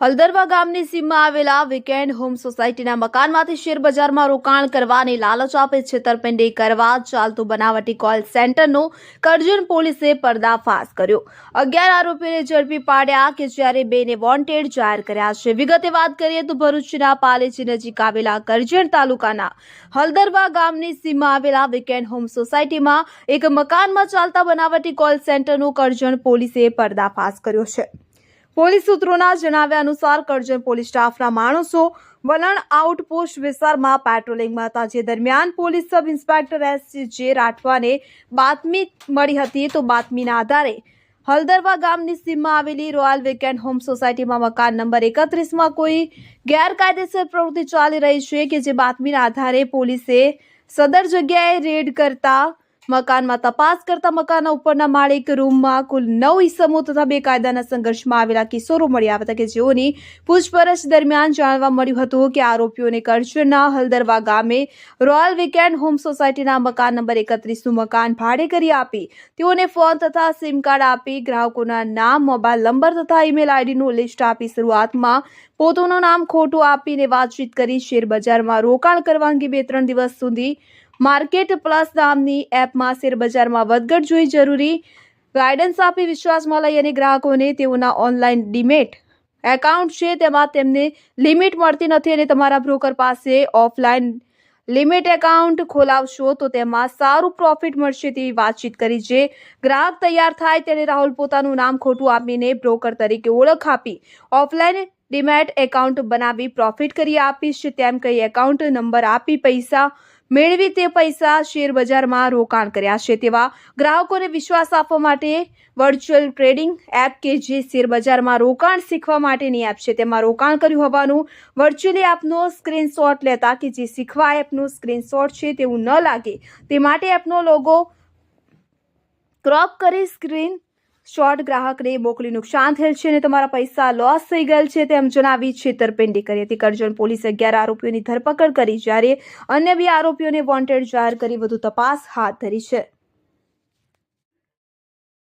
હલદરવા ગામની સીમમાં આવેલા વીકેન્ડ હોમ સોસાયટીના મકાનમાંથી શેરબજારમાં રોકાણ કરવાની લાલચ આપે છેતરપિંડી કરવા ચાલતું બનાવટી કોલ સેન્ટરનો કરજણ પોલીસે પર્દાફાશ કર્યો. અગિયાર આરોપીને ઝડપી પાડ્યા કે જ્યારે બેને વોન્ટેડ જાહેર કર્યા છે. વિગતે વાત કરીએ તો ભરૂચના પાલેજી નજીક આવેલા કરજણ તાલુકાના હલદરવા ગામની સીમમાં આવેલા વીકેન્ડ હોમ સોસાયટીમાં એક મકાનમાં ચાલતા બનાવટી કોલ સેન્ટરનો કરજણ પોલીસે પર્દાફાશ કર્યો છે. પોલીસ સૂત્રોના જણાવ્યા અનુસાર કરજણ પોલીસ સ્ટાફના માણસો વલણ આઉટપોસ્ટ વિસ્તારમાં પેટ્રોલિંગમાં હતા. જે દરમિયાન પોલીસ સબ ઇન્સ્પેક્ટર એસ જે રાઠવાને બાતમી મળી હતી. તો બાતમીના આધારે હલદરવા ગામની સીમમાં આવેલી રોયલ વેકેન્ડ હોમ સોસાયટીમાં મકાન નંબર એકત્રીસમાં કોઈ ગેરકાયદેસર પ્રવૃત્તિ ચાલી રહી છે કે જે બાતમીના આધારે પોલીસે સદર જગ્યાએ રેડ કરતા મકાનમાં તપાસ કરતા મકાનના ઉપરના માળે રૂમમાં કુલ નવ ઈસમો તથા બે કાયદાના સંઘર્ષમાં આવેલા કિશોરો મળી આવ્યા હતા કે જેઓની પૂછપરછ દરમિયાન જાણવા મળ્યું હતું કે આરોપીઓને કરજણના હલદરવા ગામે રોયલ વીકેન્ડ હોમ સોસાયટીના મકાન નંબર એકત્રીસનું મકાન ભાડે કરી આપી તેઓને ફોન તથા સિમ કાર્ડ આપી ગ્રાહકોના નામ, મોબાઈલ નંબર તથા ઈમેલ આઈડીનું લિસ્ટ આપી શરૂઆતમાં પોતાનું નામ, ખોટું આપીને વાતચીત કરી શેરબજારમાં રોકાણ કરવા અંગે બે ત્રણ દિવસ સુધી માર્કેટ પ્લસ નામની એપમાં શેરબજારમાં વધઘટ જોઈ જરૂરી. ગાઈડન્સ આપી વિશ્વાસમાં લઈ અને ગ્રાહકોને તેઓના ઓનલાઈન ડિમેટ એકાઉન્ટ છે, તેમાં તેમને લિમિટ મળતી નથી અને તમારા બ્રોકર પાસે ઓફલાઈન લિમિટ એકાઉન્ટ ખોલાવશો તો તેમાં સારું પ્રોફિટ મળશે તેવી વાતચીત કરી જે ગ્રાહક તૈયાર થાય તેને રાહુલ પોતાનું નામ ખોટું આપીને બ્રોકર તરીકે ઓળખ આપી ઓફલાઈન ડિમેટ એકાઉન્ટ બનાવી પ્રોફિટ કરી આપીશ, તેમ કહી એકાઉન્ટ નંબર આપી પૈસા મેળવી તે પૈસા શેરબજારમાં રોકાણ કર્યા છે તેવા ગ્રાહકોને વિશ્વાસ આપવા માટે વર્ચ્યુઅલ ટ્રેડિંગ એપ કે જે શેરબજારમાં રોકાણ શીખવા માટેની એપ છે તેમાં રોકાણ કર્યું હોવાનું વર્ચ્યુઅલી એપનો સ્ક્રીનશોટ લેતા કે જે શીખવા એપનું સ્ક્રીનશોટ છે તેવું ન લાગે. તે માટે એપનો લોગો ક્રોપ કરી સ્ક્રીન શોર્ટ ગ્રાહકને મોકલી નુકસાન થયેલ છે અને તમારા પૈસા લોસ થઈ ગયેલ છે તેમ જણાવી છેતરપિંડી કરી હતી. કરજણ પોલીસે અગિયાર આરોપીઓની ધરપકડ કરી, જ્યારે અન્ય બે આરોપીઓને વોન્ટેડ જાહેર કરી, વધુ તપાસ હાથ ધરી છે.